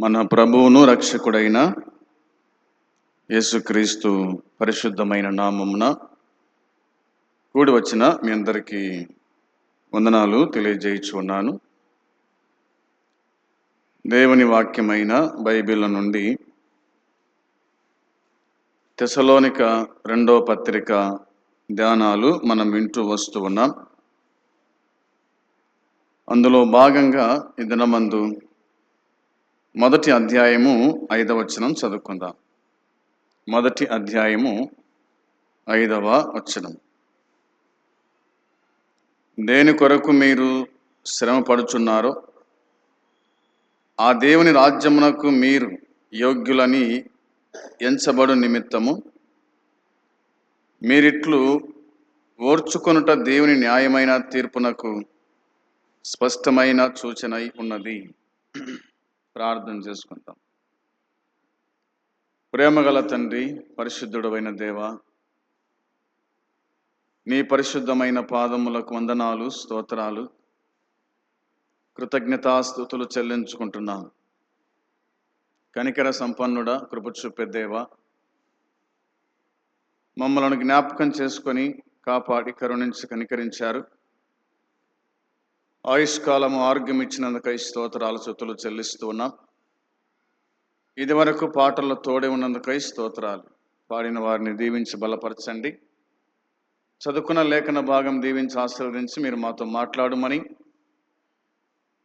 మన ప్రభువును రక్షకుడైన యేసుక్రీస్తు పరిశుద్ధమైన నామమున కూడి వచ్చిన మీ అందరికీ వందనాలు తెలియజేయుచున్నాను దేవుని వాక్యమైన బైబిల్ నుండి తెసలోనిక రెండో పత్రిక ధ్యానాలు మనం వింటూ వస్తూ ఉన్నాం. అందులో భాగంగా ఈ దినమందు మొదటి అధ్యాయము ఐదవ వచనం చదువుకుందాం. మొదటి అధ్యాయము ఐదవ వచనం. దేని కొరకు మీరు శ్రమ పడుచున్నారో ఆ దేవుని రాజ్యమునకు మీరు యోగ్యులని ఎంచబడు నిమిత్తము మీరిట్లు ఓర్చుకొనుట దేవుని న్యాయమైన తీర్పునకు స్పష్టమైన సూచన ఉన్నది. ప్రార్థన చేసుకుంటాం. ప్రేమగల తండ్రి పరిశుద్ధుడమైన దేవ నీ పరిశుద్ధమైన పాదములకు వందనాలు స్తోత్రాలు. కృతజ్ఞతాస్థుతులు చెల్లించుకుంటున్నాను కనికర సంపన్నుడ కృప చూపే దేవ మమ్మలను జ్ఞాపకం చేసుకొని కాపాడి కరుణించి కనికరించారు. ఆయుష్కాలము ఆరోగ్యం ఇచ్చినందుకై స్తోత్రాల చుతులు చెల్లిస్తూ ఉన్నాం. ఇది వరకు పాటల్లో తోడే ఉన్నందుకై స్తోత్రాలు. పాడిన వారిని దీవించి బలపరచండి. చదువుకున్న లేఖన భాగం దీవించి ఆశీర్వదించి మీరు మాతో మాట్లాడమని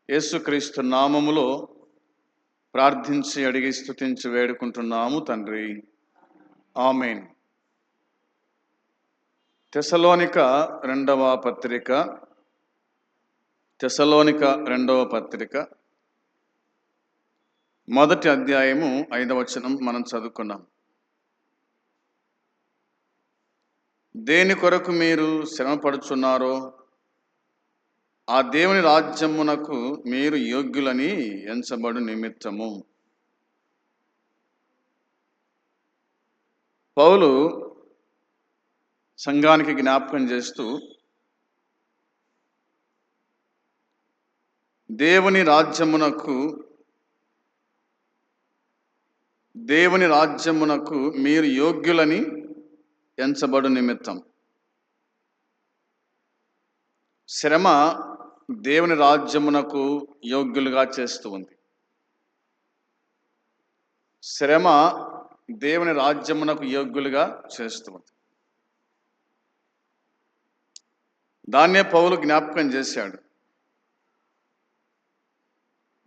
యేసుక్రీస్తు నామములో ప్రార్థించి అడిగి స్థుతించి వేడుకుంటున్నాము తండ్రి. ఆమెన్. తెసలోనిక రెండవ పత్రిక తెసలోనిక రెండవ పత్రిక. మొదటి అధ్యాయము ఐదవచనం మనం చదువుకున్నాం. దేని కొరకు మీరు శ్రమపడుచున్నారో ఆ దేవుని రాజ్యమునకు మీరు యోగ్యులని ఎంచబడు నిమిత్తము. పౌలు సంఘానికి జ్ఞాపకం చేస్తూ దేవుని రాజ్యమునకు దేవుని రాజ్యమునకు మీరు యోగ్యులని ఎంచబడు నిమిత్తం. శ్రమ దేవుని రాజ్యమునకు యోగ్యులుగా చేస్తూ ఉంది. శ్రమ దేవుని రాజ్యమునకు యోగ్యులుగా చేస్తూ ఉంది. దాన్నే పౌలు జ్ఞాపకం చేశాడు.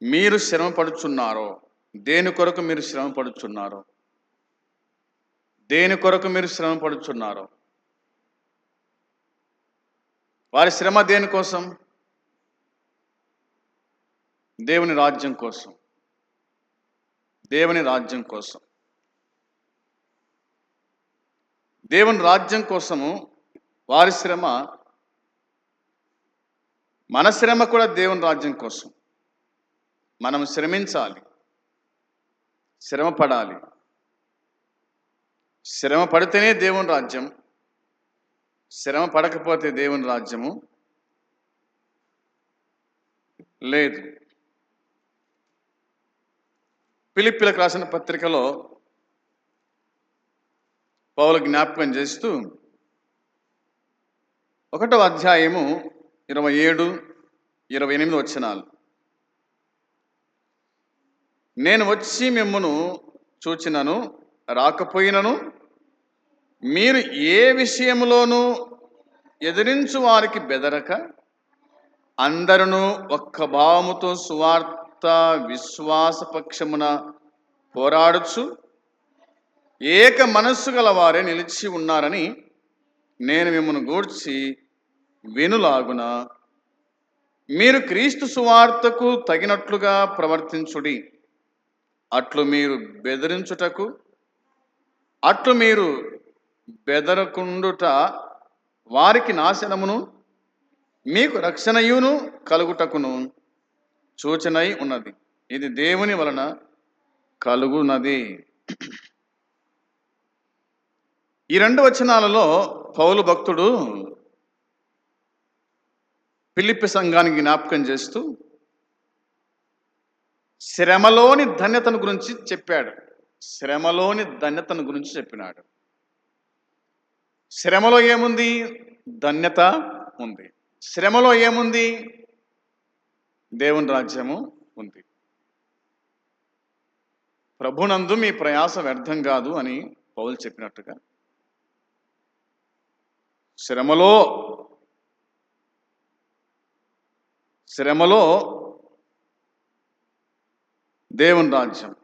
మీరు శ్రమ పడుచున్నారో దేని కొరకు మీరు శ్రమ పడుచున్నారో దేని కొరకు మీరు శ్రమ పడుచున్నారో వారి శ్రమ దేనికోసం దేవుని రాజ్యం కోసం. దేవుని రాజ్యం కోసం. దేవుని రాజ్యం కోసము వారి శ్రమ మన శ్రమ కూడా దేవుని రాజ్యం కోసం. మనం శ్రమించాలి. శ్రమ పడాలి శ్రమ పడితేనే దేవుని రాజ్యం. శ్రమ పడకపోతే దేవుని రాజ్యము లేదు. పిలిపిలకు రాసిన పత్రికలో పౌలు జ్ఞాపకం చేస్తూ ఒకటో అధ్యాయము ఇరవై ఏడు ఇరవై ఎనిమిది వచ్చినాలు నేను వచ్చి మిమ్మను చూచినను రాకపోయినను మీరు ఏ విషయంలోనూ ఎదిరించు వారికి బెదరక అందరును ఒక్క భావముతో సువార్త విశ్వాస పక్షమున పోరాడుచు ఏక మనస్సు గల వారే నిలిచి ఉన్నారని నేను మిమ్మల్ని గూడ్చి వినులాగున. మీరు క్రీస్తు సువార్తకు తగినట్లుగా ప్రవర్తించుడి. అట్లు మీరు బెదిరించుటకు అట్లు మీరు బెదరకుండుట వారికి నాశనమును మీకు రక్షణయును కలుగుటకును సూచనై ఉన్నది. ఇది దేవుని వలన కలుగునది. ఈ రెండు వచనాలలో పౌలు భక్తుడు పిలిపి సంఘానికి జ్ఞాపకం చేస్తూ శ్రమలోని ధన్యతను గురించి చెప్పాడు. శ్రమలోని ధన్యతను గురించి చెప్పినాడు. శ్రమలో ఏముంది? ధన్యత ఉంది. శ్రమలో ఏముంది? దేవుని రాజ్యము ఉంది. ప్రభునందు మీ ప్రయాస వ్యర్థం కాదు అని పౌలు చెప్పినట్టుగా. శ్రమలో శ్రమలో దేవుని రాజ్యం.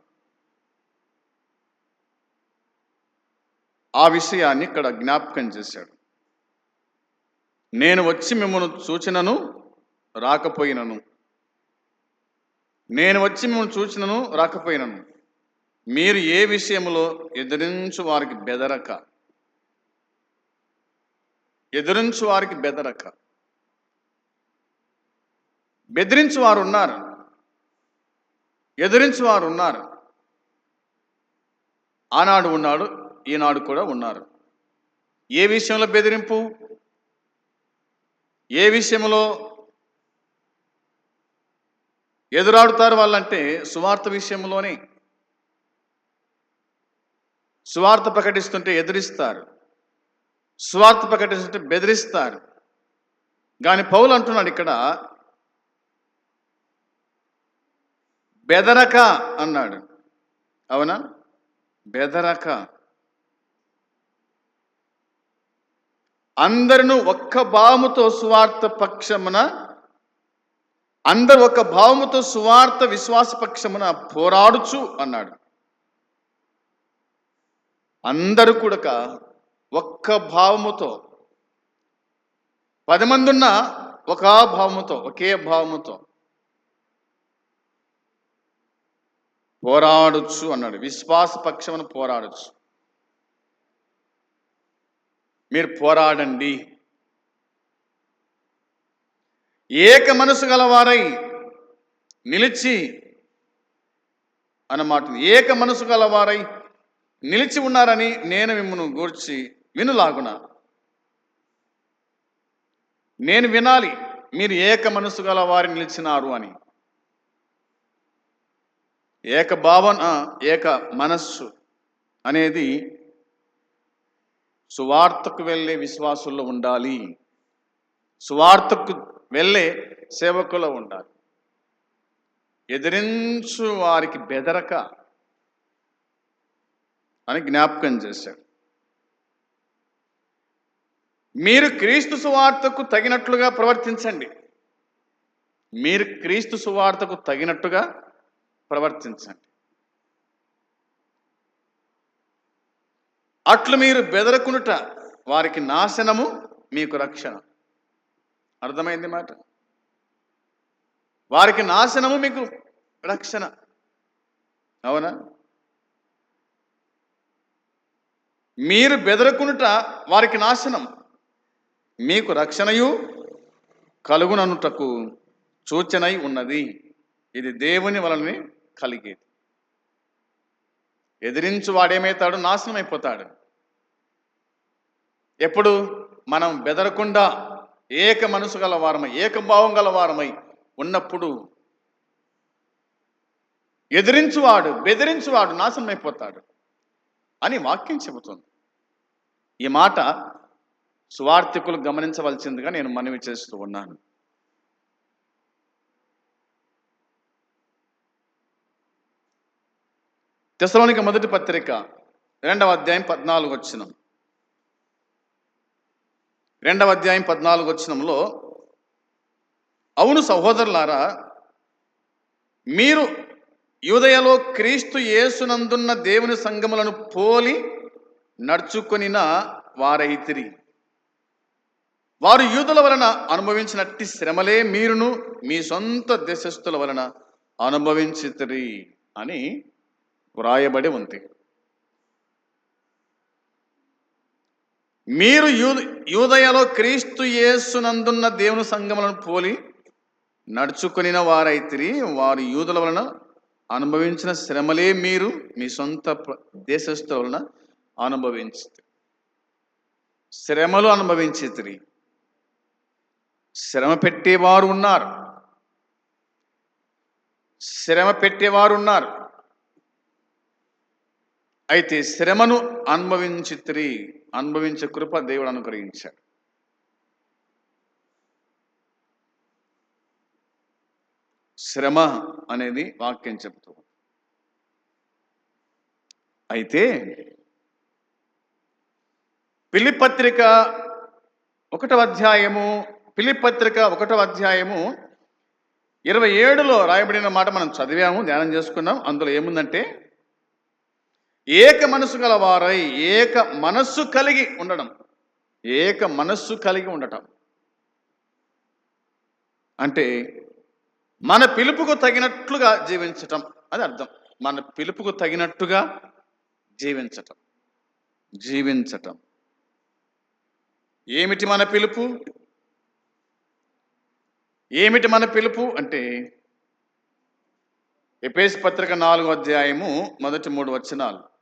ఆ విషయాన్ని ఇక్కడ జ్ఞాపకం చేశాడు. నేను వచ్చి మిమ్మల్ని చూచినను రాకపోయినను. నేను వచ్చి మిమ్మల్ని చూచినను రాకపోయినను. మీరు ఏ విషయంలో ఎదిరించు వారికి బెదరక? ఎదిరించు వారికి బెదరక? బెదిరించు వారు ఉన్నారు. ఎదిరించి వారు ఉన్నారు. ఆనాడు ఉన్నాడు ఈనాడు కూడా ఉన్నారు. ఏ విషయంలో బెదిరింపు? ఏ విషయంలో ఎదురాడుతారు వాళ్ళంటే సువార్త విషయంలోనే. సువార్త ప్రకటిస్తుంటే ఎదిరిస్తారు. సువార్త ప్రకటిస్తుంటే బెదిరిస్తారు. కానీ పౌలు అంటున్నాడు ఇక్కడ బెదరక అన్నాడు. అవునా? బెదరక. అందరిను ఒక్క భావముతో సువార్త పక్షమున అందరు ఒక భావముతో సువార్త విశ్వాస పక్షమున పోరాడుచు అన్నాడు. అందరు కూడా ఒక్క భావముతో పది మంది ఉన్న ఒక భావముతో ఒకే భావముతో పోరాడొచ్చు అన్నాడు. విశ్వాస పక్షమును పోరాడొచ్చు. మీరు పోరాడండి. ఏక మనసు గలవారై నిలిచి అన్నమాట ఏక మనసు గలవారై నిలిచి ఉన్నారని నేను మిమ్మను గూర్చి వినులాగున. నేను వినాలి మీరు ఏక మనసు గల వారి నిలిచినారు అని. ఏక భావన ఏక మనస్సు అనేది సువార్తకు వెళ్ళే విశ్వాసుల్లో ఉండాలి. సువార్తకు వెళ్ళే సేవకులో ఉండాలి. ఎదిరించు వారికి బెదరక అని జ్ఞాపకం చేశాడు. మీరు క్రీస్తు సువార్తకు తగినట్లుగా ప్రవర్తించండి. మీరు క్రీస్తు సువార్తకు తగినట్టుగా ప్రవర్తించండి. అట్లు మీరు బెదరకునుట వారికి నాశనము మీకు రక్షణ. అర్థమైంది మాట? వారికి నాశనము మీకు రక్షణ. అవునా? మీరు బెదరకునుట వారికి నాశనం మీకు రక్షణయు కలుగుననుటకు సూచనై ఉన్నది. ఇది దేవుని వలనే కలిగేది. ఎదిరించు వాడేమవుతాడు నాశనం అయిపోతాడు ఎప్పుడు? మనం బెదరకుండా ఏక మనసు గల వారమై ఏకభావం గల వారమై ఉన్నప్పుడు ఎదిరించువాడు బెదిరించువాడు నాశనం అయిపోతాడు అని వాక్యం చెబుతుంది. ఈ మాట సువార్థికులు గమనించవలసిందిగా నేను మనవి చేస్తూ ఉన్నాను. తెసలోనిక మొదటి పత్రిక రెండవ అధ్యాయం పద్నాలుగు వచ్చినం రెండవ అధ్యాయం పద్నాలుగు వచ్చినంలో అవును సహోదరులారా మీరు యూదయలో క్రీస్తు యేసునందున్న దేవుని సంగములను పోలి నడుచుకొనిన వారైతిరి. వారు యూదుల వలన అనుభవించినట్టి శ్రమలే మీరును మీ సొంత దేశస్థుల వలన అనుభవించితిరి అని వ్రాయబడి ఉంది. మీరు యూ యూదయలో క్రీస్తు యేసునందున్న దేవుని సంగములను పోలి నడుచుకునిన వారైతిరి వారు యూదుల వలన అనుభవించిన శ్రమలే మీరు మీ సొంత దేశస్థుల వలన అనుభవించి శ్రమలు అనుభవించితిరి. శ్రమ పెట్టేవారు ఉన్నారు. శ్రమ పెట్టేవారు ఉన్నారు. అయితే శ్రమను అనుభవించి తిరిగి అనుభవించే కృప దేవుడు అనుగ్రహించాడు. శ్రమ అనేది వాక్యం చెప్తూ అయితే పిలిపత్రిక ఒకటవ అధ్యాయము పిలిపత్రిక ఒకటవ అధ్యాయము ఇరవై ఏడులో రాయబడిన మాట మనం చదివాము ధ్యానం చేసుకున్నాం. అందులో ఏముందంటే ఏక మనసు గలవారై ఏక మనస్సు కలిగి ఉండడం. ఏక మనస్సు కలిగి ఉండటం. అంటే మన పిలుపుకు తగినట్లుగా జీవించటం అది అర్థం. మన పిలుపుకు తగినట్టుగా జీవించటం. జీవించటం. ఏమిటి మన పిలుపు? ఏమిటి మన పిలుపు అంటే ఎపేస్ పత్రిక నాలుగో అధ్యాయము మొదటి మూడు వచనాలు.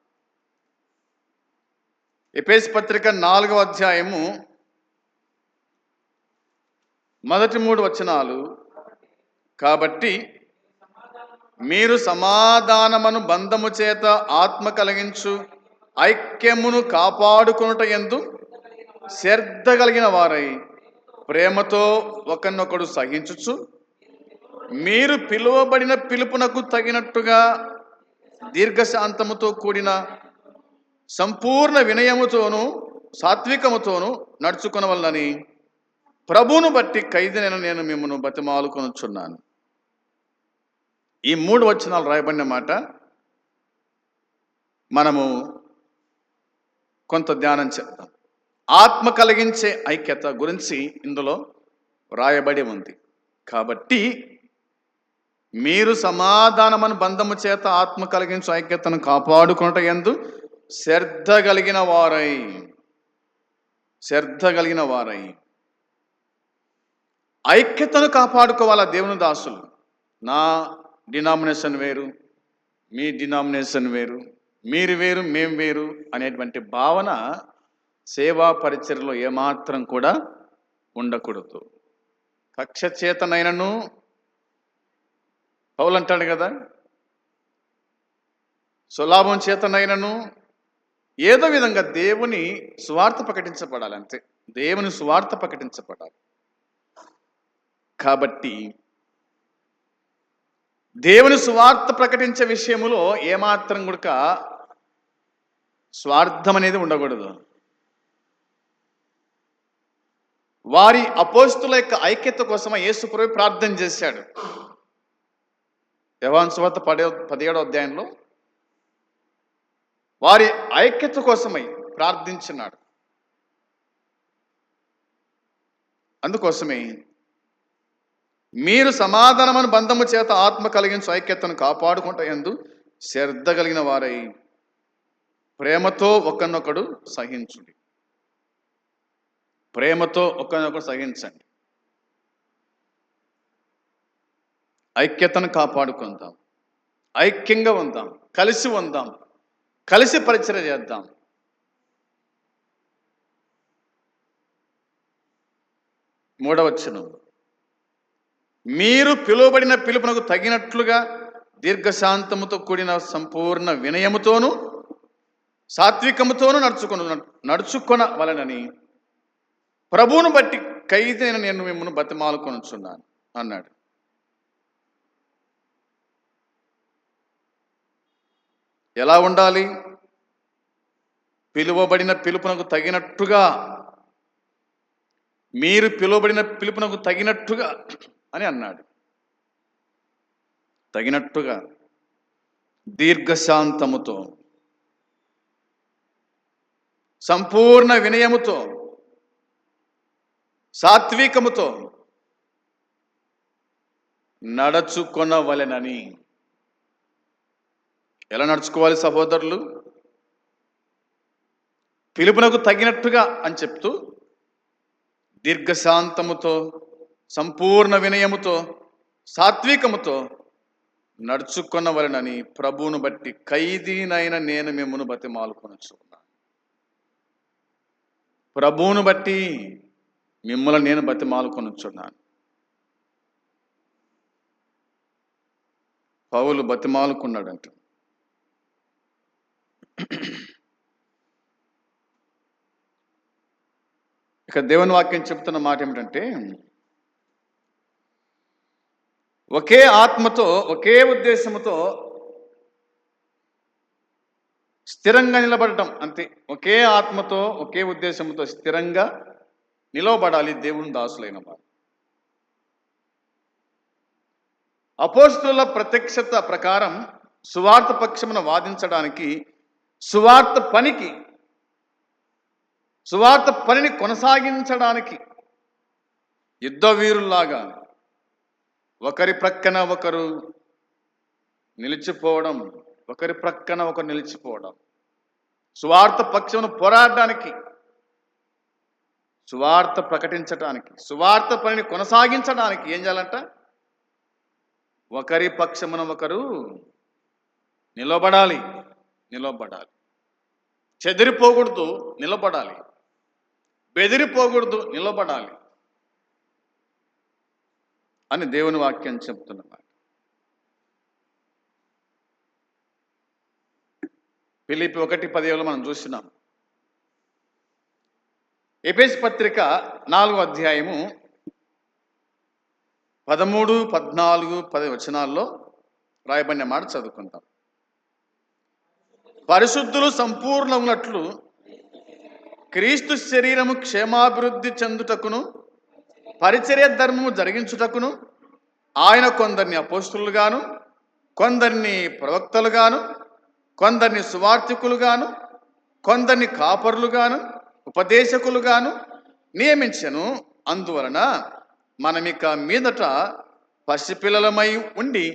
ఎపేస్ పత్రిక నాలుగో అధ్యాయము మొదటి మూడు వచనాలు. కాబట్టి మీరు సమాధానమును బంధము చేత ఆత్మ కలిగించు ఐక్యమును కాపాడుకొనుట ఎందు శ్రద్ధ కలిగిన వారై ప్రేమతో ఒకరినొకడు సహించుచు మీరు పిలువబడిన పిలుపునకు తగినట్టుగా దీర్ఘశాంతముతో కూడిన సంపూర్ణ వినయముతోనూ సాత్వికముతోనూ నడుచుకునవల్లని ప్రభువును బట్టి ఖైదీనైన నేను మిమ్మల్ని బతిమాలుకొనుచున్నాను. ఈ మూడు వచనాలు రాయబడిన మాట మనము కొంత ధ్యానం చేద్దాం ఆత్మ కలిగించే ఐక్యత గురించి ఇందులో రాయబడి ఉంది. కాబట్టి మీరు సమాధానమని బంధము చేత ఆత్మ కలిగించే ఐక్యతను కాపాడుకున్నట ఎందు శ్రద్ధ కలిగిన వారై. శ్రద్ధ కలిగిన వారై. ఐక్యతను కాపాడుకోవాలా దేవుని దాసులు? నా డినామినేషన్ వేరు మీ డినామినేషన్ వేరు మీరు వేరు మేం వేరు అనేటువంటి భావన సేవా పరిచర్లో ఏమాత్రం కూడా ఉండకూడదు. కక్ష చేతనైనను పౌలు కదా? సులాభం చేతనైనను ఏదో విధంగా దేవుని స్వార్థ ప్రకటించబడాలి అంతే దేవుని స్వార్థ ప్రకటించబడాలి. కాబట్టి దేవుని స్వార్థ ప్రకటించే విషయములో ఏమాత్రం కూడా స్వార్థం అనేది ఉండకూడదు. వారి అపోస్తుల యొక్క ఐక్యత కోసం యేసుప్రభు ప్రార్థన చేశాడు. యవాన్ సువార్త పదే పదిహేడో అధ్యాయంలో వారి ఐక్యత కోసమై ప్రార్థించినాడు. అందుకోసమే మీరు సమాధానమని బంధము చేత ఆత్మ కలిగించు ఐక్యతను కాపాడుకుంట ఎందు శ్రద్ధ కలిగిన వారై ప్రేమతో ఒకరినొకడు సహించుడి. ప్రేమతో ఒకరినొకడు సహించండి. ఐక్యతను కాపాడుకుందాం. ఐక్యంగా ఉందాం. కలిసి ఉందాం. కలిసి పరిచయం చేద్దాం. మూడవచ్చును మీరు పిలువబడిన పిలుపునకు తగినట్లుగా దీర్ఘశాంతముతో కూడిన సంపూర్ణ వినయముతోను సాత్వికముతోనూ నడుచుకొను నడుచుకొన వలనని ప్రభువును బట్టి ఖైదైన నేను మిమ్మల్ని బతిమాలుకొనుచున్నాను అన్నాడు. ఎలా ఉండాలి? పిలువబడిన పిలుపునకు తగినట్టుగా మీరు పిలువబడిన పిలుపునకు తగినట్టుగా అని అన్నాడు. తగినట్టుగా దీర్ఘశాంతముతో సంపూర్ణ వినయముతో సాత్వికముతో నడుచుకొనవలెనని ఎలా నడుచుకోవాలి సహోదరులు? పిలుపునకు తగినట్టుగా అని చెప్తూ దీర్ఘశాంతముతో సంపూర్ణ వినయముతో సాత్వికముతో నడుచుకొనవలనని ప్రభువును బట్టి ఖైదీనైన నేను మిమ్మను బతిమాలుకొనుచున్నాను ప్రభువును బట్టి మిమ్మల్ని నేను బతిమాలుకొనుచున్నాను పౌలు బతిమాలుకున్నాడంట. ఇక దేవుని వాక్యం చెప్తున్న మాట ఏమిటంటే ఒకే ఆత్మతో ఒకే ఉద్దేశముతో స్థిరంగా నిలబడటం అంతే. ఒకే ఆత్మతో ఒకే ఉద్దేశంతో స్థిరంగా నిలవబడాలి దేవుని దాసులైన వారు. అపోస్తుల ప్రత్యక్షత ప్రకారం సువార్త పక్షమున వాదించడానికి సువార్త పనికి సువార్త పనిని కొనసాగించడానికి యుద్ధ వీరుల్లాగా ఒకరి ప్రక్కన ఒకరు నిలిచిపోవడం ఒకరి ప్రక్కన ఒకరు నిలిచిపోవడం సువార్త పక్షమును పోరాడడానికి సువార్త ప్రకటించడానికి సువార్త పనిని కొనసాగించడానికి ఏం చేయాలంట? ఒకరి పక్షమున ఒకరు నిలబడాలి నిలబడాలి. చెదిరిపోకూడదు నిలబడాలి. బెదిరిపోకూడదు నిలబడాలి అని దేవుని వాక్యం చెప్తున్నమాట. పిలిపి ఒకటి పదివేలు మనం చూసినాం ఎపేస్ పత్రిక నాలుగో అధ్యాయము పదమూడు పద్నాలుగు పది వచనాల్లో రాయబడిన మాట చదువుకుంటాం పరిశుద్ధులు సంపూర్ణములట్లు క్రీస్తు శరీరము క్షేమాభివృద్ధి చెందుటకును పరిచర్య ధర్మము జరిగించుటకును ఆయన కొందరిని అపోస్తులుగాను కొందరిని ప్రవక్తలుగాను కొందరిని సువార్థికులుగాను కొందరిని కాపరులుగాను ఉపదేశకులుగాను నియమించను. అందువలన మనమిక మీదట పసిపిల్లలమై ఉండి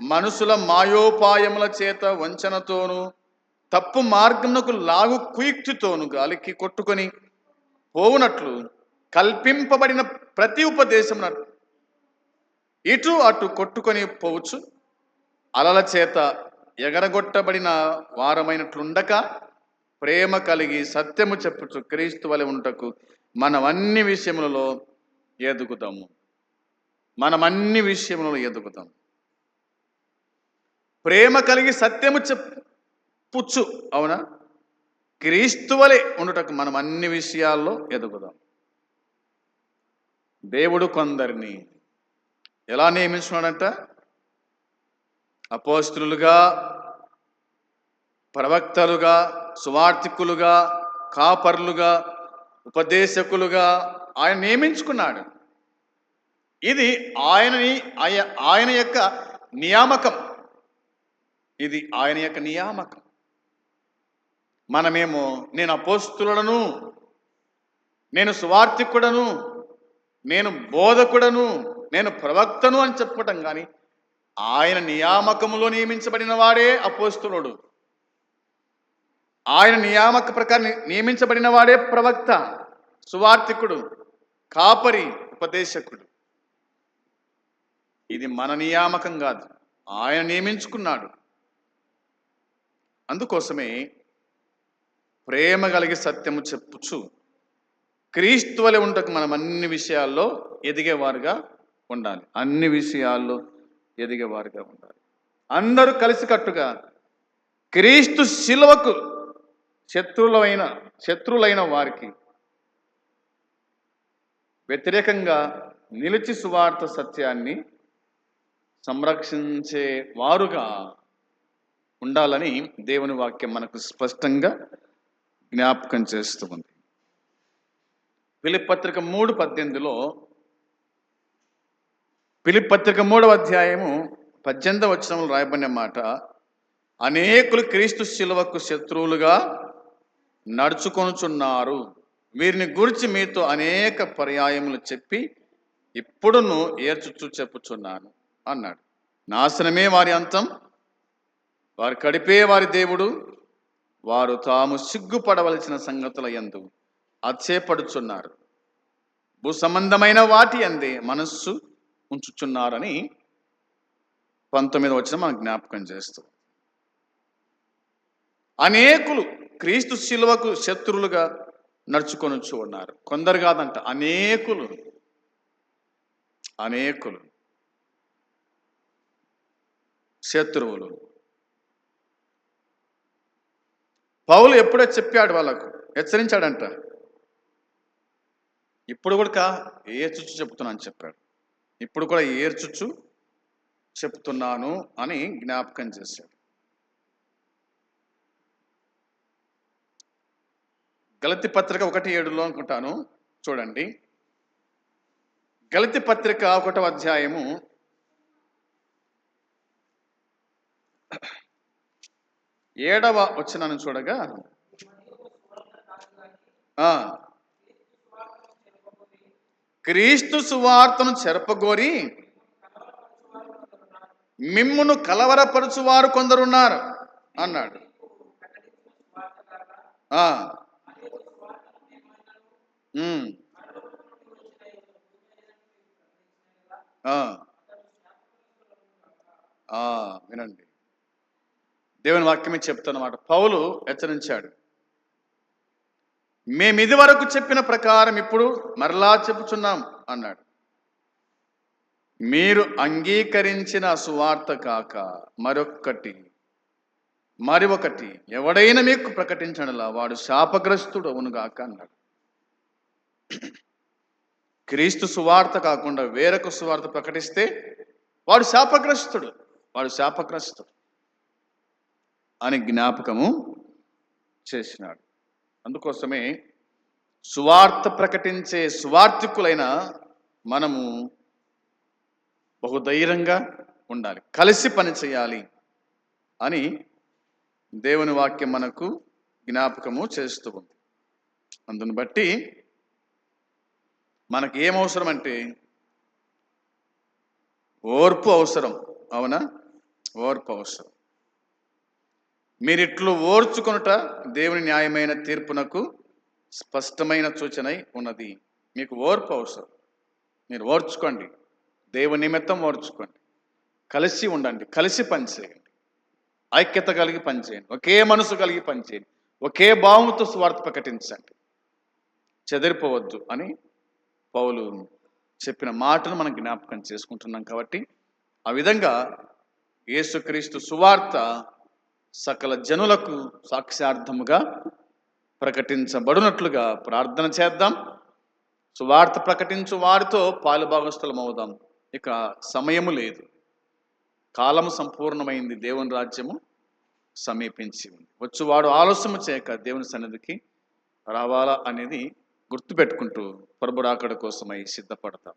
మనుషుల మాయోపాయముల చేత వంచనతోనూ తప్పు మార్గమునకు లాగు కుయుక్తితోను గాలికి కొట్టుకొని పోవునట్లు కల్పింపబడిన ప్రతి ఉపదేశమున ఇటు అటు కొట్టుకొని పోవచ్చు. అలల చేత ఎగరగొట్టబడిన వారమైనట్లుండక ప్రేమ కలిగి సత్యము చెప్పుచు క్రీస్తు వలె ఉంటకు మనం అన్ని విషయములలో ఎదుగుతాము మనం అన్ని విషయములలో ఎదుగుతాము ప్రేమ కలిగి సత్యము చెప్పు పుచ్చు. అవునా? క్రీస్తువలే ఉండటకు మనం అన్ని విషయాల్లో ఎదుగుదాం. దేవుడు కొందరిని ఎలా నియమించున్నాడంట అపోస్తులుగా ప్రవక్తలుగా సువార్థికులుగా కాపర్లుగా ఉపదేశకులుగా ఆయన నియమించుకున్నాడు. ఇది ఆయనని ఆయ- ఆయన యొక్క నియామకం. ఇది ఆయన యొక్క నియామకం. మనమేమో నేను అపోస్తులను నేను సువార్థికుడను నేను బోధకుడను నేను ప్రవక్తను అని చెప్పటం కానీ ఆయన నియామకములో నియమించబడిన వాడే అపోస్తులుడు. ఆయన నియామక ప్రకారం నియమించబడిన వాడే ప్రవక్త సువార్థికుడు కాపరి ఉపదేశకుడు. ఇది మన నియామకం కాదు ఆయన నియమించుకున్నాడు. అందుకోసమే ప్రేమ కలిగి సత్యము చెప్పుచు క్రీస్తు వలె ఉండకు మనం అన్ని విషయాల్లో ఎదిగేవారుగా ఉండాలి. అన్ని విషయాల్లో ఎదిగేవారుగా ఉండాలి. అందరూ కలిసికట్టుగా క్రీస్తు శిలువకు శత్రువులైన శత్రువులైన వారికి వ్యతిరేకంగా నిలిచి సువార్త సత్యాన్ని సంరక్షించే వారుగా ఉండాలని దేవుని వాక్యం మనకు స్పష్టంగా జ్ఞాపకం చేస్తూ ఉంది. మూడు పద్దెనిమిదిలో పిలిపత్రిక మూడవ అధ్యాయము పద్దెనిమిదవ వచనంలో రాయబడిన మాట అనేకులు క్రీస్తు శిలువకు శత్రువులుగా నడుచుకొనుచున్నారు. వీరిని గురించి మీతో అనేక పర్యాయములు చెప్పి ఇప్పుడును ఏర్చుచు చెప్పుచున్నాను అన్నాడు. నాశనమే వారి అంతం వారి కడిపే వారి దేవుడు వారు తాము సిగ్గుపడవలసిన సంగతుల ఎందు అచ్చేపడుచున్నారు. భూ సంబంధమైన వాటి అందే మనస్సు ఉంచుచున్నారని పంతొమ్మిది వచ్చిన మనం జ్ఞాపకం చేస్తూ. అనేకులు క్రీస్తు శిలువకు శత్రువులుగా నడుచుకొనొచ్చు ఉన్నారు. కొందరు కాదంట అనేకులు. అనేకులు. శత్రువులు. పౌలు ఎప్పుడో చెప్పాడు వాళ్ళకు హెచ్చరించాడంట. ఇప్పుడు కూడా ఏర్చుచ్చు చెప్తున్నాను చెప్పాడు. ఇప్పుడు కూడా ఏర్చుచ్చు చెప్తున్నాను అని జ్ఞాపకం చేశాడు. గలతి పత్రిక ఒకటి ఏడులో అనుకుంటాను చూడండి. గలతి పత్రిక ఒకటో అధ్యాయము ఏడవ వచ్చినాను చూడగా క్రీస్తు సువార్తను చెరపగోరి మిమ్మును కలవరపరచువారు కొందరున్నారు అన్నాడు ఆ. ఉమ్. ఆ. ఆ, వినండి దేవుని వాక్యమే చెప్తున్నమాట. పౌలు హెచ్చరించాడు. మేమిది వరకు చెప్పిన ప్రకారం ఇప్పుడు మరలా చెప్పుచున్నాం అన్నాడు. మీరు అంగీకరించిన సువార్త కాక మరొక్కటి మరి ఒకటి ఎవడైనా మీకు ప్రకటించడలా వాడు శాపగ్రస్తుడు అవునుగాక అన్నాడు. క్రీస్తు సువార్త కాకుండా వేరొక సువార్త ప్రకటిస్తే వాడు శాపగ్రస్తుడు. వాడు శాపగ్రస్తుడు. అని జ్ఞాపకము చేసినాడు. అందుకోసమే సువార్త ప్రకటించే సువార్థికులైన మనము బహుధైర్యంగా ఉండాలి కలిసి పని చేయాలి అని దేవుని వాక్యం మనకు జ్ఞాపకము చేస్తూ ఉంది. అందుని బట్టి మనకి ఏం అవసరం అంటే ఓర్పు అవసరం అవునా? ఓర్పు అవసరం. మీరిట్లు ఓర్చుకొనుట దేవుని న్యాయమైన తీర్పునకు స్పష్టమైన సూచనై ఉన్నది. మీకు ఓర్పు అవసరం. మీరు ఓర్చుకోండి. దేవుని నిమిత్తం ఓర్చుకోండి. కలిసి ఉండండి. కలిసి పనిచేయండి. ఐక్యత కలిగి పనిచేయండి. ఒకే మనసు కలిగి పనిచేయండి. ఒకే భావంతో స్వార్థ ప్రకటించండి. చెదిరిపోవద్దు అని పౌలు చెప్పిన మాటను మనం జ్ఞాపకం చేసుకుంటున్నాం కాబట్టి ఆ విధంగా యేసుక్రీస్తు సువార్త సకల జనులకు సాక్ష్యార్థముగా ప్రకటించబడినట్లుగా ప్రార్థన చేద్దాం. సువార్త ప్రకటించు వారితో పాలుభాగస్థలం అవుదాం ఇక సమయము లేదు. కాలము సంపూర్ణమైంది. దేవుని రాజ్యము సమీపించి ఉంది. వచ్చువాడు ఆలస్యము చేయక దేవుని సన్నిధికి రావాలా అనేది గుర్తుపెట్టుకుంటూ పరబురాకడ కోసమై సిద్ధపడతాం.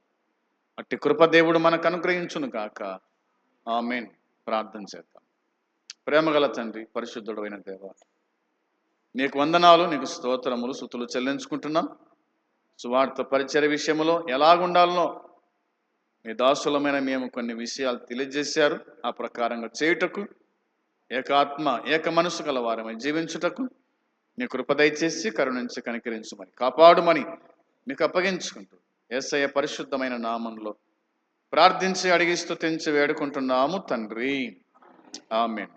అట్టి కృప దేవుడు మనకు అనుగ్రహించును కాక ఆమెన్. ప్రార్థన చేద్దాం. ప్రేమగల తండ్రి పరిశుద్ధుడైన దేవ. నీకు వందనాలు నీకు స్తోత్రములు సుతులు చెల్లించుకుంటున్నాం. సువార్త పరిచయ విషయంలో ఎలాగుండాలనో మీ దాసులమైన మేము కొన్ని విషయాలు తెలియజేశారు. ఆ ప్రకారంగా చేయుటకు ఏకాత్మ ఏక మనసు గల వారమై జీవించుటకు నీ కృప దయచేసి కరుణించి కనికరించమని కాపాడుమని మీకు అప్పగించుకుంటూ ఏసయ్య పరిశుద్ధమైన నామంలో ప్రార్థించి అడిగిస్తూ తెంచి వేడుకుంటున్నాము తండ్రి. ఆమెన్.